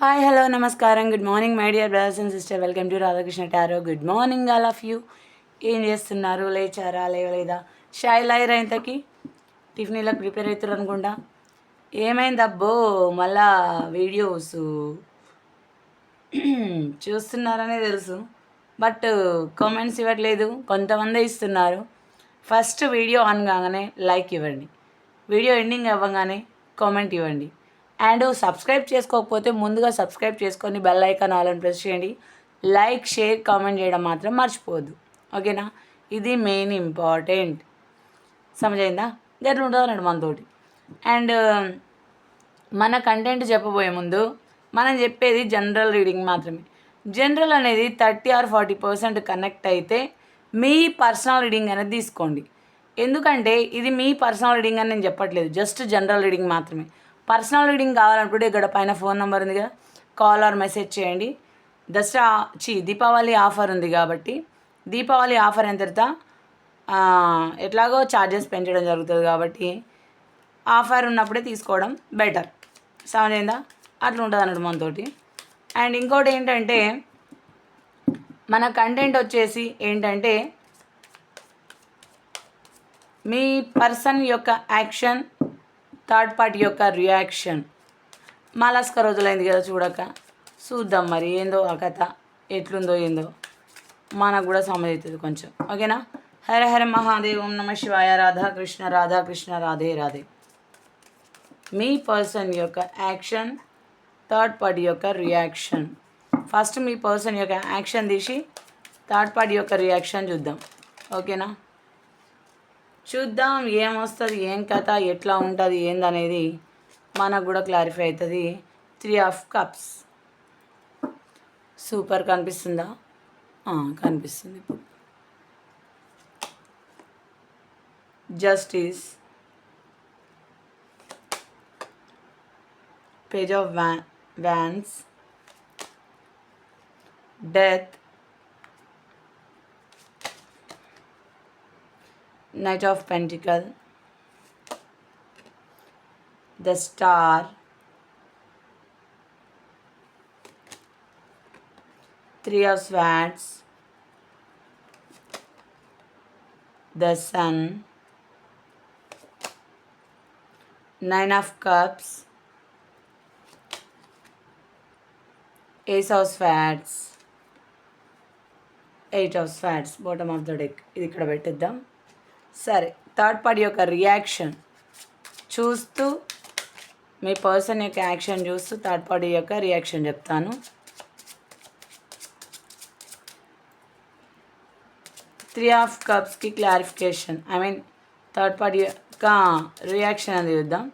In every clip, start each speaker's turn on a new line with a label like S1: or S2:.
S1: Hi hello నమస్కారం. Good morning my dear brothers and sister. Welcome to Radhakrishna tarot. Good morning all of you. ఏం చేస్తున్నారు? లేచారా? లేవలేదా? షాయ్ lawyer ఇంతకి? టిఫిన్లకు prepare అవుతారు అనుకుంటా. ఏమైంది అబ్బో? మళ్ళా వీడియోస్ చూస్తున్నారనే తెలుసు. బట్ కామెంట్స్ ఇవ్వట్లేదు. కొంతమంది ఇస్తున్నారు. ఫస్ట్ వీడియో ఆన్ కాగానే లైక్ ఇవ్వండి. వీడియో ఎండింగ్ అవ్వగానే కామెంట్ ఇవ్వండి. అండ్ సబ్స్క్రైబ్ చేసుకోకపోతే ముందుగా సబ్స్క్రైబ్ చేసుకొని బెల్ ఐకాన్ ఆలని ప్రెస్ చేయండి. లైక్ షేర్ కామెంట్ చేయడం మాత్రం మర్చిపోవద్దు. ఓకేనా? ఇది మెయిన్ ఇంపార్టెంట్. సమజైందా? గట్ల ఉంటుంది మనతోటి? అండ్ మన కంటెంట్ చెప్పబోయే ముందు మనం చెప్పేది జనరల్ రీడింగ్ మాత్రమే. జనరల్ అనేది thirty or forty percent connect అయితే మీ పర్సనల్ రీడింగ్ అనేది తీసుకోండి. ఎందుకంటే ఇది మీ పర్సనల్ రీడింగ్ అని నేను చెప్పట్లేదు. జస్ట్ జనరల్ రీడింగ్ మాత్రమే. పర్సనల్ రీడింగ్ కావాలనుకుంటే ఇక్కడ పైన ఫోన్ నెంబర్ ఉంది కదా. కాల్ ఆర్ మెసేజ్ చేయండి. దసరా చి దీపావళి ఆఫర్ ఉంది కాబట్టి దీపావళి ఆఫర్ అయిన తర్వాత ఎట్లాగో ఛార్జెస్ పెంచడం జరుగుతుంది కాబట్టి ఆఫర్ ఉన్నప్పుడే తీసుకోవడం బెటర్. సమజైందా అట్లా ఉంటుంది అన్నట్టు మనతోటి. అండ్ ఇంకోటి ఏంటంటే మన కంటెంట్ వచ్చేసి ఏంటంటే మీ పర్సన్ యొక్క యాక్షన్ థర్డ్ పార్టీ యొక్క రియాక్షన్. మాలాస్క రోజులైంది కదా చూడక. చూద్దాం మరి ఏందో ఆ కథ ఎట్లుందో ఏందో. మనకు కూడా సమజవుతుంది కొంచెం. ఓకేనా? హర హర మహాదేవ్ ఓం నమ శివాయ రాధాకృష్ణ రాధాకృష్ణ రాధే రాధే. మీ పర్సన్ యొక్క యాక్షన్ థర్డ్ పార్టీ యొక్క రియాక్షన్. ఫస్ట్ మీ పర్సన్ యొక్క యాక్షన్ తీసి థర్డ్ పార్టీ యొక్క రియాక్షన్ చూద్దాం. ఓకేనా? చూద్దాం ఏమొస్తుంది ఏం కథ ఎట్లా ఉంటుంది ఏందనేది మనకు కూడా క్లారిఫై అవుతుంది త్రీ ఆఫ్ కప్స్ సూపర్ కనిపిస్తుందా? కనిపిస్తుంది ఇప్పుడు. Justice page of van wands death Knight of Pentacle, the Star, Three of Swords, the Sun, Nine of Cups, Ace of Swords, eight of swords bottom of the deck ఇది ఇక్కడ పెట్టిద్దాం సరే third party యొక్క reaction చూస్తూ మీ person యొక్క action చూస్తూ third party యొక్క రియాక్షన్ చెప్తాను. Three of కప్స్కి clarification I mean third party యొక్క రియాక్షన్ అది చూద్దాం.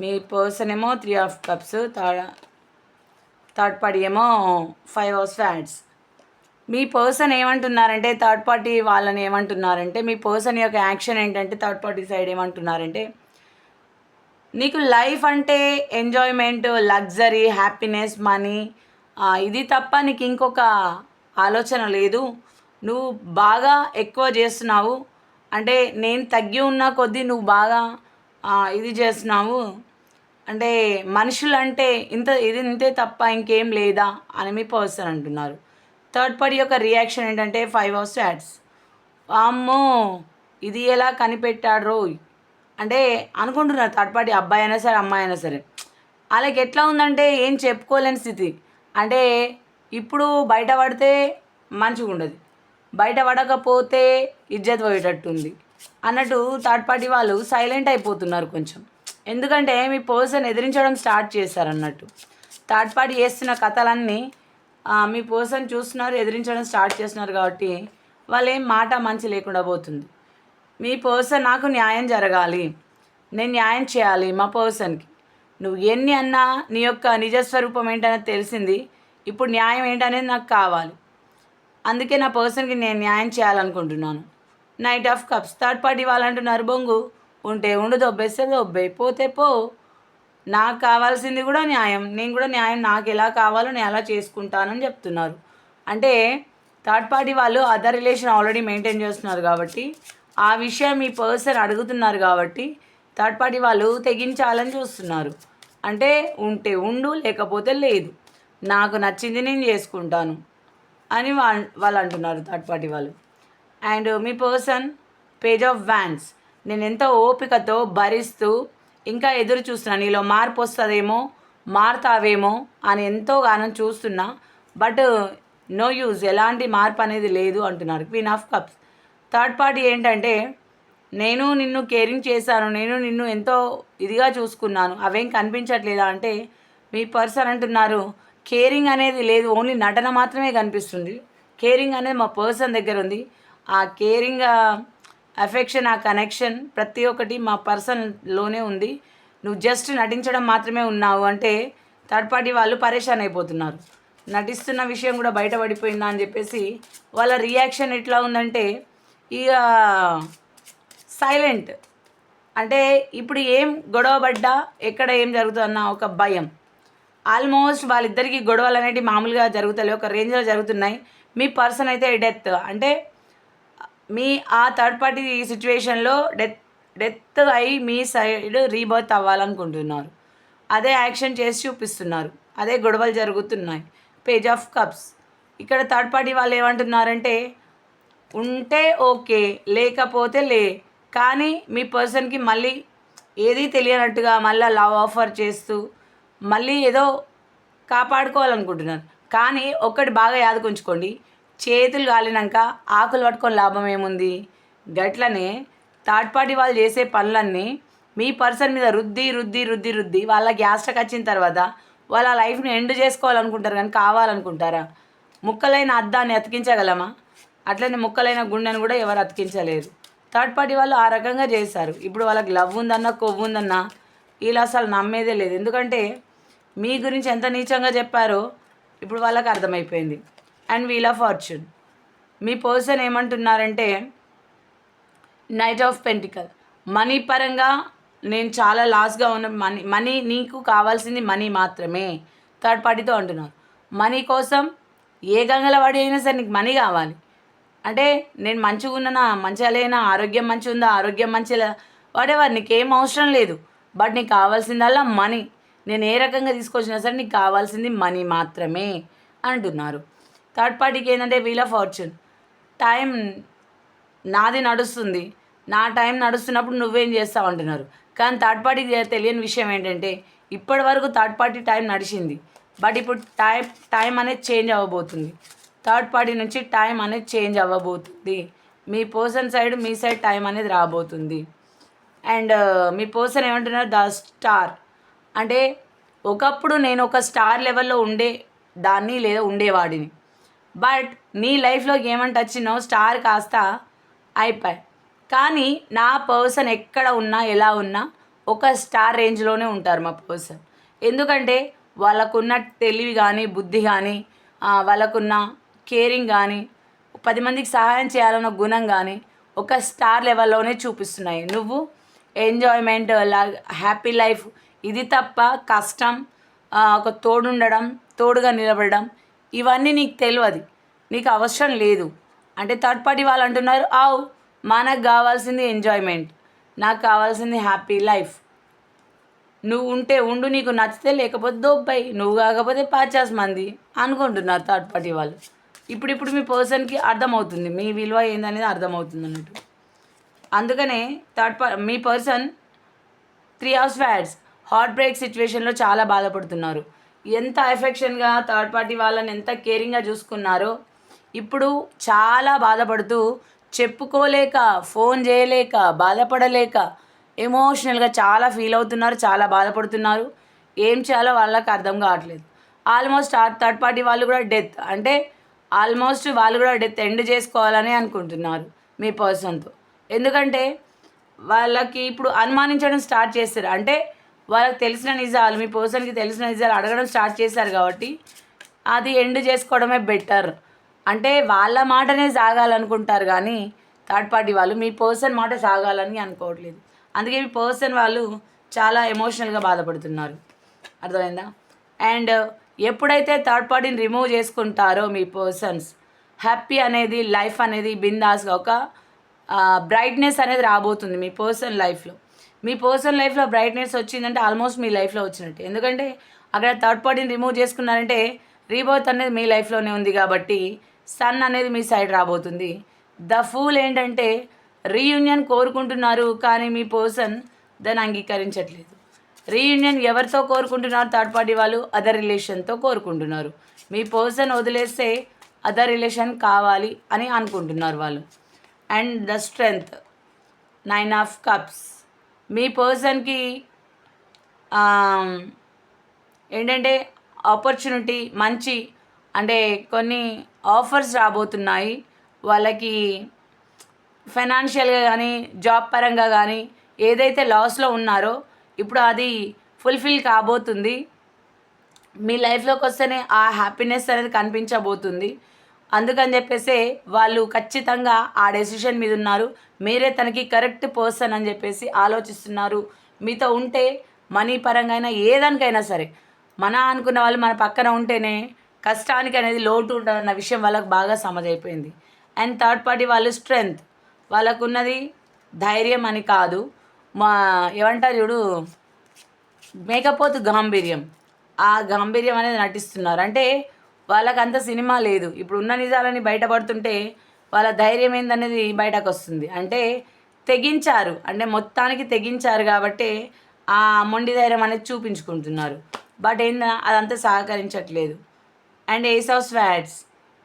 S1: మీ పర్సన్ ఏమో three of cups third third party ఏమో ఫైవ్ ఆఫ్ ఫ్యాట్స్ మీ పర్సన్ ఏమంటున్నారంటే థర్డ్ పార్టీ వాళ్ళని ఏమంటున్నారంటే మీ పర్సన్ యొక్క యాక్షన్ ఏంటంటే థర్డ్ పార్టీ సైడ్ ఏమంటున్నారంటే నీకు లైఫ్ అంటే ఎంజాయ్మెంట్ లగ్జరీ హ్యాపీనెస్ మనీ ఇది తప్ప నీకు ఇంకొక ఆలోచన లేదు. నువ్వు బాగా ఎక్కువ చేస్తున్నావు. అంటే నేను తగ్గి ఉన్న కొద్దీ నువ్వు బాగా ఇది చేస్తున్నావు. అంటే మనుషులు అంటే ఇంత ఇది ఇంతే తప్ప ఇంకేం లేదా అని మీ పర్సన్ అంటున్నారు. థర్డ్ పార్టీ యొక్క రియాక్షన్ ఏంటంటే ఫైవ్ ఆఫ్ స్టాట్స్ అమ్మో ఇది ఎలా కనిపెట్టాడు అంటే అనుకుంటున్నారు థర్డ్ పార్టీ అబ్బాయి అయినా సరే అమ్మాయి అయినా సరే. వాళ్ళకి ఎట్లా ఉందంటే ఏం చెప్పుకోలేని స్థితి. అంటే ఇప్పుడు బయట పడితే మంచిగా ఉండదు. బయట పడకపోతే ఇజ్జత్ పోయేటట్టుంది. అన్నట్టు థర్డ్ పార్టీ వాళ్ళు సైలెంట్ అయిపోతున్నారు కొంచెం. ఎందుకంటే మీ పర్సన్ ఎదిరించడం స్టార్ట్ చేశారు అన్నట్టు థర్డ్ పార్టీ చేస్తున్న కథలన్నీ మీ పర్సన్ చూస్తున్నారు ఎదిరించడం స్టార్ట్ చేస్తున్నారు కాబట్టి వాళ్ళు ఏం మాట మంచి లేకుండా పోతుంది. మీ పర్సన్ నాకు న్యాయం జరగాలి. నేను న్యాయం చేయాలి మా పర్సన్కి నువ్వు ఎన్ని అన్నా నీ యొక్క నిజస్వరూపం ఏంటనేది తెలిసింది. ఇప్పుడు న్యాయం ఏంటనేది నాకు కావాలి. అందుకే నా పర్సన్కి నేను న్యాయం చేయాలనుకుంటున్నాను. Knight of cups third party వాళ్ళంటున్నారు బొంగు ఉంటే ఉండు దొబ్బేస్తే దొబ్బే పోతే పో. నాకు కావాల్సింది కూడా న్యాయం. నేను కూడా న్యాయం నాకు ఎలా కావాలో నేను అలా చేసుకుంటానని చెప్తున్నారు. అంటే థర్డ్ పార్టీ వాళ్ళు అదర్ రిలేషన్ ఆల్రెడీ మెయింటైన్ చేస్తున్నారు కాబట్టి ఆ విషయం మీ పర్సన్ అడుగుతున్నారు కాబట్టి థర్డ్ పార్టీ వాళ్ళు తెగించాలని చూస్తున్నారు. అంటే ఉంటే ఉండు లేకపోతే లేదు. నాకు నచ్చింది నేను చేసుకుంటాను అని వా వాళ్ళు అంటున్నారు థర్డ్ పార్టీ వాళ్ళు. అండ్ మీ పర్సన్ పేజ్ ఆఫ్ వ్యాన్స్ నేను ఎంత ఓపికతో భరిస్తూ ఇంకా ఎదురు చూస్తున్నా. నీలో మార్పు వస్తుందేమో మారుతావేమో అని ఎంతో గానం చూస్తున్నా. బట్ నో యూజ్ ఎలాంటి మార్పు అనేది లేదు అంటున్నారు queen of cups. Third party ఏంటంటే నేను నిన్ను కేరింగ్ చేశాను నేను నిన్ను ఎంతో ఇదిగా చూసుకున్నాను అవేం కనిపించట్లేదా అంటే మీ పర్సన్ అంటున్నారు కేరింగ్ అనేది లేదు ఓన్లీ నటన మాత్రమే కనిపిస్తుంది. కేరింగ్ అనేది మా పర్సన్ దగ్గర ఉంది. ఆ కేరింగ్ అఫెక్షన్ ఆ కనెక్షన్ ప్రతి ఒక్కటి మా పర్సన్లోనే ఉంది. నువ్వు జస్ట్ నటించడం మాత్రమే ఉన్నావు అంటే థర్డ్ పార్టీ వాళ్ళు పరేషాన్ అయిపోతున్నారు. నటిస్తున్న విషయం కూడా బయటపడిపోయిందా అని చెప్పేసి వాళ్ళ రియాక్షన్ ఎట్లా ఉందంటే ఇక సైలెంట్ అంటే ఇప్పుడు ఏం గొడవ పడ్డా ఎక్కడ ఏం జరుగుతుందన్న ఒక భయం. ఆల్మోస్ట్ వాళ్ళిద్దరికీ గొడవలు అనేవి మామూలుగా జరుగుతాయి ఒక రేంజ్లో జరుగుతున్నాయి. మీ పర్సన్ అయితే డెత్ అంటే మీ ఆ థర్డ్ పార్టీ సిచ్యువేషన్లో డెత్ డెత్ అయి మీ సైడ్ రీబర్త్ అవ్వాలనుకుంటున్నారు. అదే యాక్షన్ చేసి చూపిస్తున్నారు. అదే గొడవలు జరుగుతున్నాయి. పేజ్ ఆఫ్ కప్స్ ఇక్కడ థర్డ్ పార్టీ వాళ్ళు ఏమంటున్నారంటే ఉంటే ఓకే లేకపోతే లే. కానీ మీ పర్సన్కి మళ్ళీ ఏది తెలియనట్టుగా మళ్ళీ లవ్ ఆఫర్ చేస్తూ మళ్ళీ ఏదో కాపాడుకోవాలనుకుంటున్నారు. కానీ ఒక్కటి బాగా యాదకుంచుకోండి. చేతులు కాలినాక ఆకులు పట్టుకొని లాభం ఏముంది? గట్లనే థర్డ్ పార్టీ వాళ్ళు చేసే పనులన్నీ మీ పర్సన్ మీద రుద్ది రుద్ది రుద్ది రుద్ది వాళ్ళ గ్యాస్ట్కి వచ్చిన తర్వాత వాళ్ళ లైఫ్ని ఎండ్ చేసుకోవాలనుకుంటారు కానీ కావాలనుకుంటారా? ముక్కలైన అద్దాన్ని అతికించగలమా? అట్లనే ముక్కలైన గుండెను కూడా ఎవరు అతికించలేరు. థర్డ్ పార్టీ వాళ్ళు ఆ రకంగా చేశారు. ఇప్పుడు వాళ్ళకి లవ్ ఉందన్నా కొవ్వు ఉందన్నా వీళ్ళు అసలు నమ్మేదే లేదు. ఎందుకంటే మీ గురించి ఎంత నీచంగా చెప్పారో ఇప్పుడు వాళ్ళకి అర్థమైపోయింది. అండ్ వీల్ ఆఫ్ ఫార్చ్యూన్ మీ పర్సన్ ఏమంటున్నారంటే నైట్ ఆఫ్ పెంటికల్. మనీ పరంగా నేను చాలా లాస్గా ఉన్న మనీ మనీ నీకు కావాల్సింది మనీ మాత్రమే. థర్డ్ పార్టీతో అంటున్నారు. మనీ కోసం ఏ గంగల వాడి అయినా సరే నీకు మనీ కావాలి. అంటే నేను మంచిగా ఉన్నానా మంచిగా లేనా ఆరోగ్యం మంచిగా ఉందా ఆరోగ్యం మంచిగా వాడేవారు నీకు ఏం అవసరం లేదు. బట్ నీకు కావాల్సిందల్లా మనీ. నేను ఏ రకంగా తీసుకొచ్చినా సరే నీకు కావాల్సింది మనీ మాత్రమే. అంటున్నారు. థర్డ్ పార్టీకి ఏంటంటే వీల్ ఆఫ్ ఫార్చ్యూన్ టైం నాది నడుస్తుంది. నా టైం నడుస్తున్నప్పుడు నువ్వేం చేస్తావు అంటున్నారు. కానీ థర్డ్ పార్టీకి తెలియని విషయం ఏంటంటే ఇప్పటి వరకు థర్డ్ పార్టీ టైం నడిచింది. బట్ ఇప్పుడు టైం టైం అనేది చేంజ్ అవ్వబోతుంది. థర్డ్ పార్టీ నుంచి టైం అనేది చేంజ్ అవ్వబోతుంది. మీ పర్సన్ సైడ్ మీ సైడ్ టైం అనేది రాబోతుంది. అండ్ uh, మీ పర్సన్ ఏమంటున్నారు? ద స్టార్ అంటే ఒకప్పుడు నేను ఒక స్టార్ లెవెల్లో ఉండే దాన్ని లేదా ఉండేవాడిని. బట్ నీ లైఫ్లోకి ఏమంటే వచ్చినావు స్టార్ కాస్త అయిపోయి. కానీ నా పర్సన్ ఎక్కడ ఉన్నా ఎలా ఉన్నా ఒక స్టార్ రేంజ్లోనే ఉంటారు మా పర్సన్. ఎందుకంటే వాళ్ళకున్న తెలివి కానీ బుద్ధి కానీ వాళ్ళకున్న కేరింగ్ కానీ పది మందికి సహాయం చేయాలన్న గుణం కానీ ఒక స్టార్ లెవెల్లోనే చూపిస్తున్నాయి. నువ్వు ఎంజాయ్మెంట్ హ్యాపీ లైఫ్ ఇది తప్ప కష్టం ఒక తోడుండడం తోడుగా నిలబడడం ఇవన్నీ నీకు తెలియదు నీకు అవసరం లేదు. అంటే థర్డ్ పార్టీ వాళ్ళు అంటున్నారు ఆవు మనకు కావాల్సింది ఎంజాయ్మెంట్ నాకు కావాల్సింది హ్యాపీ లైఫ్ నువ్వు ఉంటే ఉండు నీకు నచ్చితే లేకపోతే దొబ్బాయి నువ్వు కాకపోతే పాచాస్ మంది అనుకుంటున్నారు థర్డ్ పార్టీ వాళ్ళు. ఇప్పుడు ఇప్పుడు మీ పర్సన్కి అర్థమవుతుంది మీ విలువ ఏందనేది అర్థమవుతుంది అన్నట్టు. అందుకనే థర్డ్ పర్ మీ పర్సన్ త్రీ అవర్స్ ఫ్యాడ్స్ హార్ట్ బ్రేక్ సిచ్యువేషన్లో చాలా బాధపడుతున్నారు. ఎంత ఎఫెక్షన్గా థర్డ్ పార్టీ వాళ్ళని ఎంత కేరింగ్గా చూసుకున్నారో ఇప్పుడు చాలా బాధపడుతూ చెప్పుకోలేక ఫోన్ చేయలేక బాధపడలేక ఎమోషనల్గా చాలా ఫీల్ అవుతున్నారు చాలా బాధపడుతున్నారు. ఏం చేయాలో వాళ్ళకి అర్థం కావట్లేదు. ఆల్మోస్ట్ ఆ థర్డ్ పార్టీ వాళ్ళు కూడా డెత్ అంటే ఆల్మోస్ట్ వాళ్ళు కూడా డెత్ ఎండ్ చేసుకోవాలని అనుకుంటున్నారు మీ పర్సన్తో ఎందుకంటే వాళ్ళకి ఇప్పుడు అనుమానించడం స్టార్ట్ చేస్తారు. అంటే వాళ్ళకి తెలిసిన నిజాలు మీ పర్సన్కి తెలిసిన నిజాలు అడగడం స్టార్ట్ చేశారు కాబట్టి అది ఎండ్ చేసుకోవడమే బెటర్. అంటే వాళ్ళ మాటనే సాగాలనుకుంటారు కానీ థర్డ్ పార్టీ వాళ్ళు మీ పర్సన్ మాట సాగాలని అనుకోవట్లేదు. అందుకే మీ పర్సన్ వాళ్ళు చాలా ఎమోషనల్గా బాధపడుతున్నారు. అర్థమైందా? అండ్ ఎప్పుడైతే థర్డ్ పార్టీని రిమూవ్ చేసుకుంటారో మీ పర్సన్స్ హ్యాపీ అనేది లైఫ్ అనేది బిందాస్గా ఒక బ్రైట్నెస్ అనేది రాబోతుంది మీ పర్సన్ లైఫ్లో. మీ పర్సనల్ లైఫ్లో బ్రైట్నెస్ వచ్చిందంటే ఆల్మోస్ట్ మీ లైఫ్లో వచ్చినట్టు. ఎందుకంటే అక్కడ థర్డ్ పార్టీని రిమూవ్ చేసుకున్నారంటే రీబర్త్ అనేది మీ లైఫ్లోనే ఉంది కాబట్టి సన్ అనేది మీ సైడ్ రాబోతుంది. ద ఫూల్ ఏంటంటే రీయూనియన్ కోరుకుంటున్నారు కానీ మీ పర్సన్ దాన్ని అంగీకరించట్లేదు. రీయూనియన్ ఎవరితో కోరుకుంటున్నారు? థర్డ్ పార్టీ వాళ్ళు అదర్ రిలేషన్తో కోరుకుంటున్నారు. మీ పర్సన్ వదిలేస్తే అదర్ రిలేషన్ కావాలి అని అనుకుంటున్నారు వాళ్ళు. And the strength nine of cups. మీ పర్సన్కి ఏంటంటే ఆపర్చునిటీ మంచి అంటే కొన్ని ఆఫర్స్ రాబోతున్నాయి. వాళ్ళకి ఫైనాన్షియల్గా కానీ జాబ్ పరంగా కానీ ఏదైతే లాస్లో ఉన్నారో ఇప్పుడు అది ఫుల్ఫిల్ కాబోతుంది. మీ లైఫ్లోకి వస్తేనే ఆ హ్యాపీనెస్ అనేది కనిపించబోతుంది. అందుకని చెప్పేసి వాళ్ళు ఖచ్చితంగా ఆ డెసిషన్ మీద ఉన్నారు. మీరే తనకి కరెక్ట్ పర్సన్ అని చెప్పేసి ఆలోచిస్తున్నారు. మీతో ఉంటే మనీ పరంగా అయినా ఏదానికైనా సరే మన అనుకున్న వాళ్ళు మన పక్కన ఉంటేనే కష్టానికి అనేది లోటు ఉండదన్న విషయం వాళ్ళకి బాగా సమజైపోయింది. అండ్ థర్డ్ పార్టీ వాళ్ళు స్ట్రెంగ్త్ వాళ్ళకున్నది ధైర్యం అని కాదు. మా ఏమంటారు చూడు మేకపోతు గాంభీర్యం. ఆ గాంభీర్యం అనేది నటిస్తున్నారు. అంటే వాళ్ళకి అంత సినిమా లేదు. ఇప్పుడు ఉన్న నిజాలని బయటపడుతుంటే వాళ్ళ ధైర్యం ఏందనేది బయటకు వస్తుంది అంటే తెగించారు. అంటే మొత్తానికి తెగించారు కాబట్టి ఆ మొండి ధైర్యం అనేది చూపించుకుంటున్నారు. బట్ ఏందా అదంతా సహకరించట్లేదు. And ace of swords.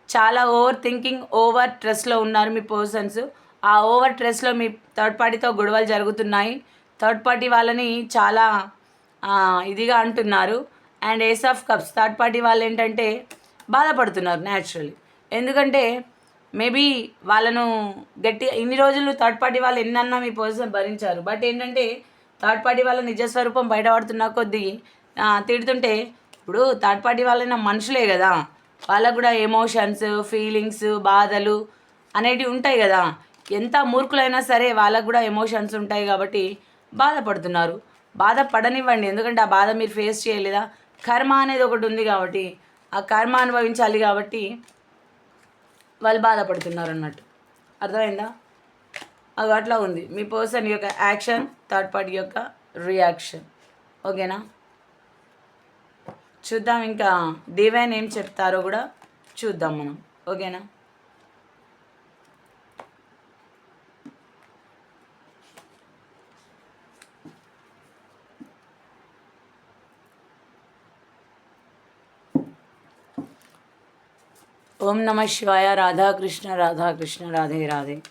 S1: చాలా ఓవర్ థింకింగ్ ఓవర్ స్ట్రెస్లో ఉన్నారు మీ పర్సన్స్. ఆ ఓవర్ స్ట్రెస్లో మీ థర్డ్ పార్టీతో గొడవలు జరుగుతున్నాయి. థర్డ్ పార్టీ వాళ్ళని చాలా ఇదిగా అంటున్నారు. And ace of cups. Third party వాళ్ళు ఏంటంటే బాధపడుతున్నారు న్యాచురలీ ఎందుకంటే మేబీ వాళ్ళను గట్టి ఇన్ని రోజులు థర్డ్ పార్టీ వాళ్ళు ఎన్నన్నా మీ పర్సన్ భరించారు. బట్ ఏంటంటే థర్డ్ పార్టీ వాళ్ళ నిజస్వరూపం బయటపడుతున్న కొద్దీ తిడుతుంటే ఇప్పుడు థర్డ్ పార్టీ వాళ్ళైనా మనుషులే కదా. వాళ్ళకు కూడా ఎమోషన్స్ ఫీలింగ్స్ బాధలు అనేటివి ఉంటాయి కదా. ఎంత మూర్ఖులైనా సరే వాళ్ళకు కూడా ఎమోషన్స్ ఉంటాయి కాబట్టి బాధపడుతున్నారు. బాధపడనివ్వండి. ఎందుకంటే ఆ బాధ మీరు ఫేస్ చేయలేదా? కర్మ అనేది ఒకటి ఉంది కాబట్టి. ఆ కర్మ అనుభవించాలి కాబట్టి వాళ్ళు బాధపడుతున్నారు అన్నట్టు అర్థమైందా? అది అట్లా ఉంది. మీ పర్సన్ యొక్క యాక్షన్ థర్డ్ పార్టీ యొక్క రియాక్షన్. ఓకేనా? చూద్దాం ఇంకా డివైన్ ఏం చెప్తారో కూడా చూద్దాం మనం. ఓకేనా? ఓం నమ శివాయ రాధాకృష్ణ రాధాకృష్ణ రాధే రాధే.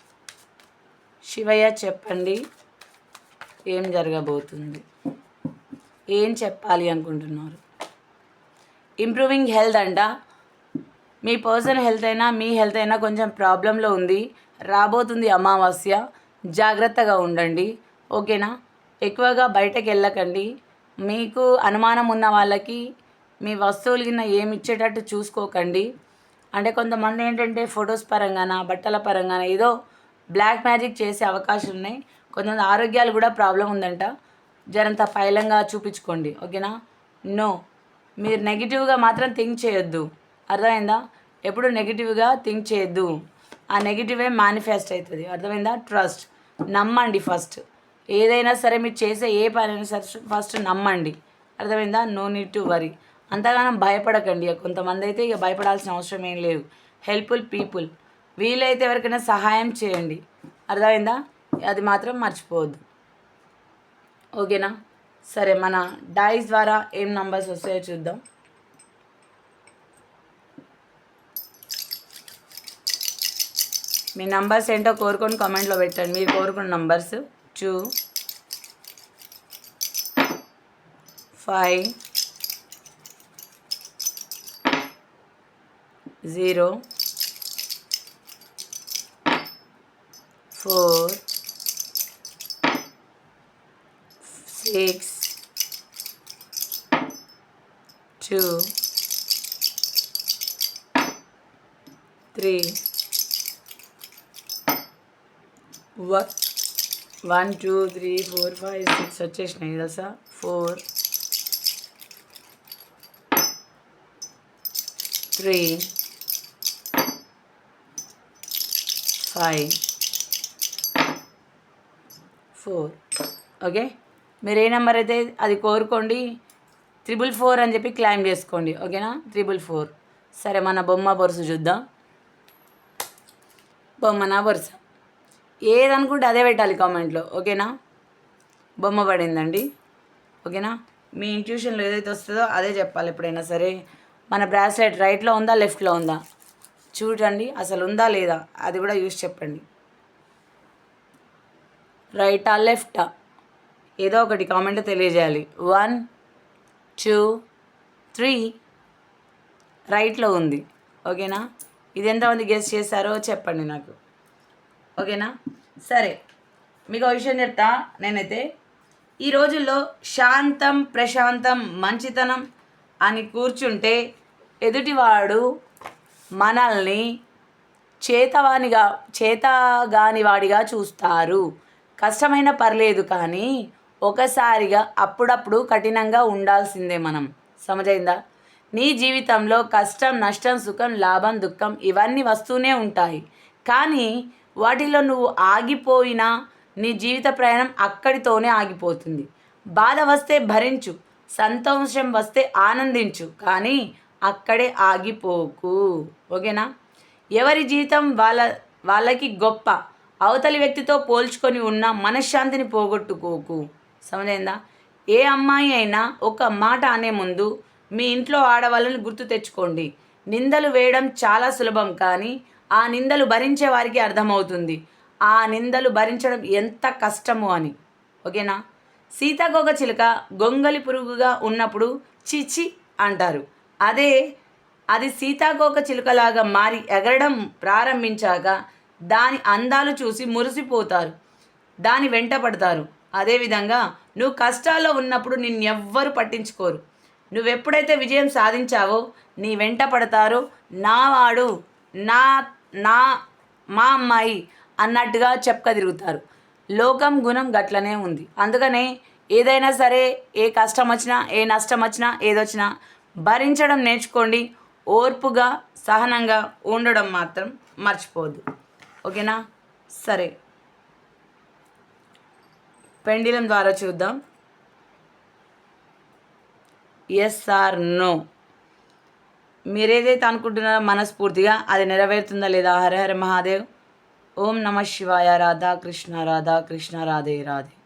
S1: శివయ్య చెప్పండి ఏం జరగబోతుంది? ఏం చెప్పాలి అనుకుంటున్నారు? ఇంప్రూవింగ్ హెల్త్ అంట? మీ పర్సన్ హెల్త్ అయినా మీ హెల్త్ అయినా కొంచెం ప్రాబ్లంలో ఉంది. రాబోతుంది అమావాస్య. జాగ్రత్తగా ఉండండి. ఓకేనా? ఎక్కువగా బయటకు వెళ్ళకండి. మీకు అనుమానం ఉన్న వాళ్ళకి మీ వస్తువులు కింద ఏమి ఇచ్చేటట్టు చూసుకోకండి. అంటే కొంతమంది ఏంటంటే ఫొటోస్ పరంగాన బట్టల పరంగాన ఏదో బ్లాక్ మ్యాజిక్ చేసే అవకాశం ఉన్నాయి. కొంతమంది ఆరోగ్యాలు కూడా ప్రాబ్లం ఉందంట. జరంత ఫైలంగా చూపించుకోండి ఓకేనా? నో. మీరు నెగిటివ్గా మాత్రం థింక్ చేయొద్దు. అర్థమైందా? ఎప్పుడు నెగిటివ్గా థింక్ చేయొద్దు. ఆ నెగిటివే మేనిఫెస్ట్ అవుతుంది. అర్థమైందా? ట్రస్ట్. నమ్మండి ఫస్ట్. ఏదైనా సరే మీరు చేసే ఏ పని అయినా సరే ఫస్ట్ నమ్మండి. అర్థమైందా? No need to worry. అంతగానం భయపడకండి కొంతమంది అయితే ఇక భయపడాల్సిన అవసరం ఏం లేదు. Helpful people. వీలైతే ఎవరికైనా సహాయం చేయండి. అర్థమైందా? అది మాత్రం మర్చిపోవద్దు. ఓకేనా? సరే మన డైస్ ద్వారా ఏం నంబర్స్ వస్తాయో చూద్దాం. మీ నంబర్స్ ఏంటో కోరుకొని కామెంట్లో పెట్టండి. మీరు కోరుకున్న numbers. Two five zero four six two three one two three four five six వచ్చేసినాయి తెలుసా four three five four. Okay? మీరు ఏ నెంబర్ అయితే అది కోరుకోండి త్రిబుల్ ఫోర్ అని చెప్పి క్లైమ్ చేసుకోండి. ఓకేనా? Triple four. సరే మన బొమ్మ బొరుస చూద్దాం. బొమ్మనా బొరుస. ఏదనుకుంటే అదే పెట్టాలి కామెంట్లో. ఓకేనా? బొమ్మ పడిందండి. ఓకేనా? మీ ఇంట్యూషన్లో ఏదైతే వస్తుందో అదే చెప్పాలి ఎప్పుడైనా సరే. మన బ్రాస్లెట్ రైట్లో ఉందా లెఫ్ట్లో ఉందా? చూడండి అసలు ఉందా లేదా? అది కూడా యూస్ చెప్పండి. రైటా లెఫ్టా? ఏదో ఒకటి కామెంట్ తెలియజేయాలి. వన్ టూ త్రీ రైట్లో ఉంది. ఓకేనా? ఇది ఎంతమంది గెస్ చేశారో చెప్పండి నాకు. ఓకేనా? సరే. మీకు ఒక విషయం చెప్తా. నేనైతే ఈ రోజుల్లో శాంతం ప్రశాంతం మంచితనం అని కూర్చుంటే ఎదుటివాడు మనల్ని చేతవానిగా చేతగాని వాడిగా చూస్తారు. కష్టమైన పర్లేదు కానీ ఒకసారిగా అప్పుడప్పుడు కఠినంగా ఉండాల్సిందే మనం. సమజైందా? నీ జీవితంలో కష్టం నష్టం సుఖం లాభం దుఃఖం ఇవన్నీ వస్తూనే ఉంటాయి. కానీ వాటిలో నువ్వు ఆగిపోయినా నీ జీవిత ప్రయాణం అక్కడితోనే ఆగిపోతుంది. బాధ వస్తే భరించు సంతోషం వస్తే ఆనందించు. కానీ అక్కడే ఆగిపోకు. ఓకేనా? ఎవరి జీతం వాళ్ళ వాళ్ళకి గొప్ప. అవతలి వ్యక్తితో పోల్చుకొని ఉన్న మనశ్శాంతిని పోగొట్టుకోకు. సమజైందా? ఏ అమ్మాయి అయినా ఒక మాట అనే ముందు మీ ఇంట్లో ఆడవాళ్ళని గుర్తు తెచ్చుకోండి. నిందలు వేయడం చాలా సులభం కానీ ఆ నిందలు భరించే వారికి అర్థమవుతుంది. ఆ నిందలు భరించడం ఎంత కష్టము అని. ఓకేనా? సీతాకోక చిలుక గొంగలి పురుగుగా ఉన్నప్పుడు చిచి అంటారు. అదే అది సీతాకోక చిలుకలాగా మారి ఎగరడం ప్రారంభించాక దాని అందాలు చూసి మురిసిపోతారు. దాని వెంట పడతారు. అదేవిధంగా నువ్వు కష్టాల్లో ఉన్నప్పుడు నిన్నెవ్వరు పట్టించుకోరు. నువ్వెప్పుడైతే విజయం సాధించావో నీ వెంట పడతారో. నా వాడు నా నా మా అమ్మాయి అన్నట్టుగా చెప్పుక తిరుగుతారు లోకం గుణం గట్లనే ఉంది. అందుకనే ఏదైనా సరే ఏ కష్టం వచ్చినా ఏ నష్టం వచ్చినా ఏదొచ్చినా భరించడం నేర్చుకోండి. ఓర్పుగా సహనంగా ఉండడం మాత్రం మర్చిపోవద్దు. ఓకేనా? సరే. పెండిలం ద్వారా చూద్దాం. ఎస్ ఆర్ నో మీరేదైతే అనుకుంటున్నారో మనస్ఫూర్తిగా అది నెరవేరుతుందా లేదా? హర హర మహాదేవ్. ఓం నమ శివాయ. రాధా కృష్ణ. రాధా కృష్ణ. రాధే రాధే.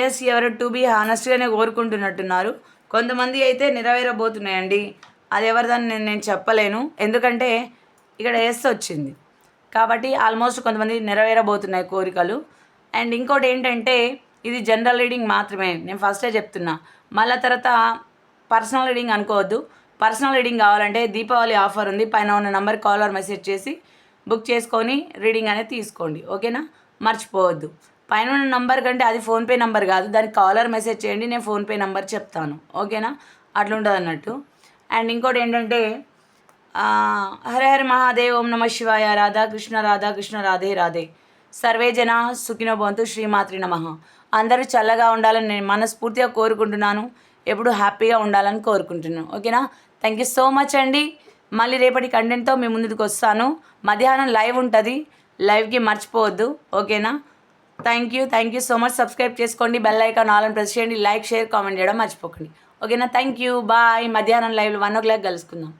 S1: ఎస్ ఎవరు టు బీ హానెస్ట్గానే కోరుకుంటున్నట్టున్నారు. కొంతమంది అయితే నెరవేరబోతున్నాయండి. అది ఎవరిదని నేను నేను చెప్పలేను. ఎందుకంటే ఇక్కడ ఎస్ వచ్చింది. కాబట్టి ఆల్మోస్ట్ కొంతమంది నెరవేరబోతున్నాయి కోరికలు. అండ్ ఇంకోటి ఏంటంటే ఇది జనరల్ రీడింగ్ మాత్రమే. నేను ఫస్టే చెప్తున్నా. మళ్ళా తర్వాత పర్సనల్ రీడింగ్ అనుకోవద్దు. పర్సనల్ రీడింగ్ కావాలంటే దీపావళి ఆఫర్ ఉంది. పైన ఉన్న నెంబర్ కాలర్ మెసేజ్ చేసి బుక్ చేసుకొని రీడింగ్ అనేది తీసుకోండి. ఓకేనా మర్చిపోవద్దు. పైన ఉన్న నంబర్ కంటే అది ఫోన్పే నెంబర్ కాదు. దానికి కాలర్ మెసేజ్ చేయండి నేను ఫోన్పే నెంబర్ చెప్తాను. ఓకేనా? అట్లుంటుంది అన్నట్టు అండ్ ఇంకోటి ఏంటంటే హర హర మహాదేవ్ ఓం నమ శివాయ రాధాకృష్ణ రాధాకృష్ణ రాధే రాధే సర్వే జన సుఖినో భవంతు శ్రీమాత్రి నమ. అందరూ చల్లగా ఉండాలని నేను మనస్ఫూర్తిగా కోరుకుంటున్నాను. ఎప్పుడు హ్యాపీగా ఉండాలని కోరుకుంటున్నాను. ఓకేనా? థ్యాంక్ యూ సో మచ్ అండి. మళ్ళీ రేపటి కంటెంట్తో మీ ముందుకు వస్తాను. మధ్యాహ్నం లైవ్ ఉంటుంది. లైవ్కి మర్చిపోవద్దు. ఓకేనా? Thank you thank you so much subscribe చేసుకోండి బెల్ ఐకాన్ ఆల్ అని ప్రెస్ చేయండి లైక్ షేర్ కామెంట్ చేయడం మర్చిపోకండి. ఓకేనా థ్యాంక్ యూ బాయ్ మధ్యాహ్నం లైవ్లో వన్ ఓ క్లాక్ కలుసుకుందాం.